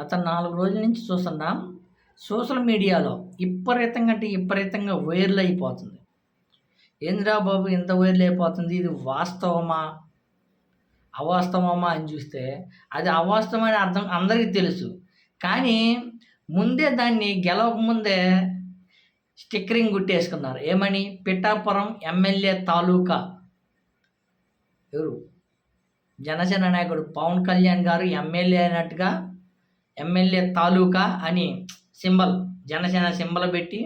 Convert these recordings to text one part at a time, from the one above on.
గత నాలుగు రోజుల నుంచి చూస్తున్నాం. సోషల్ మీడియాలో విపరీతంగా అంటే విపరీతంగా వైరల్ అయిపోతుంది. ఏంద్రా బాబు ఇంత వైరల్ అయిపోతుంది? ఇది వాస్తవమా? అవాస్తవమా అని చూస్తే అది అవాస్తవమని అర్థం అందరికీ తెలుసు. కానీ ముందే దాన్ని గెలవక ముందే స్టిక్కరింగ్ గుట్టేసుకున్నారు. ఏమని? పిఠాపురం ఎమ్మెల్యే తాలూకా. ఎవరు? జనసేన నాయకుడు పవన్ కళ్యాణ్ గారు ఎమ్మెల్యే అయినట్టుగా ఎమ్మెల్యే తాలూకా అని సింబల్ జనసేన సింబల్ పెట్టి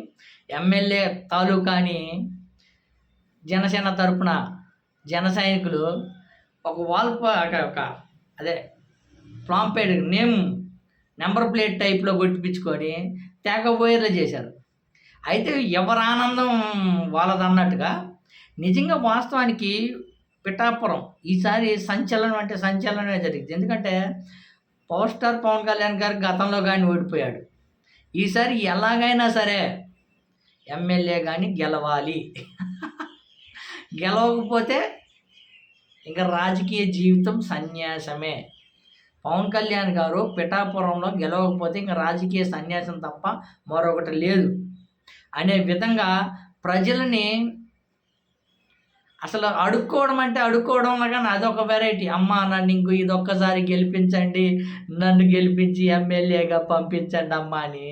ఎమ్మెల్యే తాలూకా అని జనసేన తరపున జన సైనికులు ఒక వాల్ ఒక అదే ప్లాంపేడ్ నేమ్ నెంబర్ ప్లేట్ టైప్లో కొట్టిపించుకొని తేకపోయేలా చేశారు. అయితే ఎవరి ఆనందం వాళ్ళదన్నట్టుగా నిజంగా వాస్తవానికి పిఠాపురం ఈసారి సంచలనం అంటే సంచలనమే జరిగింది. ఎందుకంటే పవర్ స్టార్ పవన్ కళ్యాణ్ గారు గతంలో కానీ ఓడిపోయాడు. ఈసారి ఎలాగైనా సరే ఎమ్మెల్యే కానీ గెలవాలి. గెలవకపోతే ఇంకా రాజకీయ జీవితం సన్యాసమే. పవన్ కళ్యాణ్ గారు పిఠాపురంలో గెలవకపోతే ఇంకా రాజకీయ సన్యాసం తప్ప మరొకటి లేదు. అనే విధంగా ప్రజలని అసలు అడుక్కోవడం అంటే అడుక్కోవడం కానీ అదొక వెరైటీ అమ్మ నన్ను ఇంకో ఇది ఒక్కసారి గెలిపించండి నన్ను గెలిపించి ఎమ్మెల్యేగా పంపించండి అమ్మ అని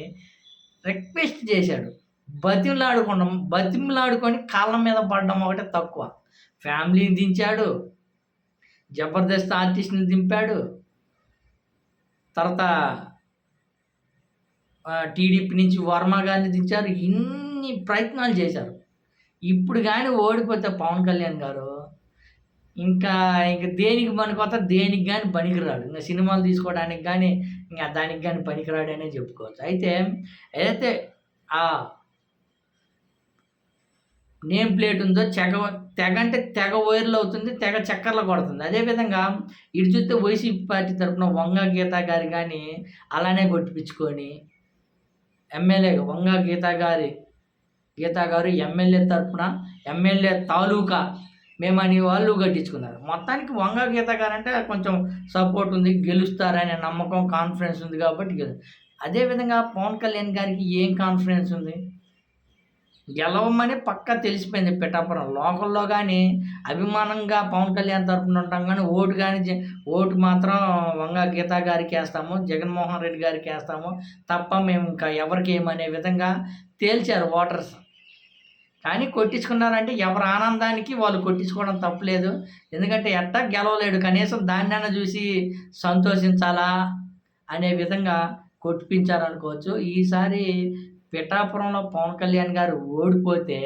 రిక్వెస్ట్ చేశాడు. బతిమలాడుకోవడం బతిమలాడుకొని కాళ్ళ మీద పడడం ఒకటే తక్కువ. ఫ్యామిలీని దించాడు జబర్దస్త్ ఆర్టిస్ట్ని దింపాడు. తర్వాత టీడీపీ నుంచి వర్మ గారిని దించారు. ఇన్ని ప్రయత్నాలు చేశారు. ఇప్పుడు కానీ ఓడిపోతే పవన్ కళ్యాణ్ గారు ఇంకా ఇంక దేనికి పనికొత్త దేనికి కానీ పనికిరాడు. ఇంకా సినిమాలు తీసుకోవడానికి కానీ ఇంకా దానికి కానీ పనికిరాడు అనే చెప్పుకోవచ్చు. అయితే ఏదైతే ఆ నేమ్ ప్లేట్ ఉందో చెగ తెగ అంటే తెగ వైర్లు అవుతుంది తెగ చక్కర్లు కొడుతుంది. అదేవిధంగా ఇటు చూస్తే వైసీపీ పార్టీ తరఫున వంగ గీత గారు కానీ అలానే కొట్టిపించుకొని ఎమ్మెల్యే వంగ గీత గారి గీతా గారు ఎమ్మెల్యే తరఫున ఎమ్మెల్యే తాలూకా మేమని వాళ్ళు కట్టించుకున్నారు మొత్తానికి వంగ గీత గారు అంటే కొంచెం సపోర్ట్ ఉంది గెలుస్తారనే నమ్మకం కాన్ఫిడెన్స్ ఉంది కాబట్టి అదేవిధంగా పవన్ కళ్యాణ్ గారికి ఏం కాన్ఫిడెన్స్ ఉంది? గెలవమని పక్క తెలిసిపోయింది పిఠాపురం. లోకల్లో కానీ అభిమానంగా పవన్ కళ్యాణ్ తరఫున ఉంటాం కానీ ఓటు కానీ ఓటు మాత్రం వంగ గీతా గారికి వేస్తాము జగన్మోహన్ రెడ్డి గారికి వేస్తాము తప్ప మేము ఇంకా ఎవరికి ఏమనే విధంగా తేల్చారు ఓటర్స్ కానీ కొట్టించుకున్నారంటే ఎవరి ఆనందానికి వాళ్ళు కొట్టించుకోవడం తప్పలేదు. ఎందుకంటే ఎట్టా గెలవలేడు. కనీసం దాన్నైనా చూసి సంతోషించాలా అనే విధంగా కొట్టిపించారనుకోవచ్చు. ఈసారి పిఠాపురంలో పవన్ కళ్యాణ్ గారు ఓడిపోతే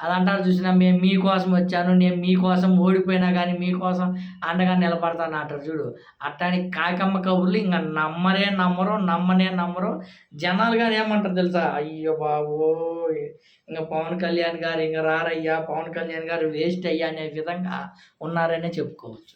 అది అంటారు చూసినా మేము మీకోసం వచ్చాను నేను మీకోసం ఓడిపోయినా కానీ మీకోసం అండగా నిలబడతాను అంటారు చూడు. అట్టాని కాకమ్మ కబుర్లు ఇంకా నమ్మరే నమ్మరు నమ్మనే నమ్మరు. జనాలు కానీ ఏమంటారు తెలుసా? అయ్యో బాబో ఇంకా పవన్ కళ్యాణ్ గారు ఇంకా రారయ్యా పవన్ కళ్యాణ్ గారు వేస్ట్ అయ్యా అనే విధంగా ఉన్నారనే చెప్పుకోవచ్చు.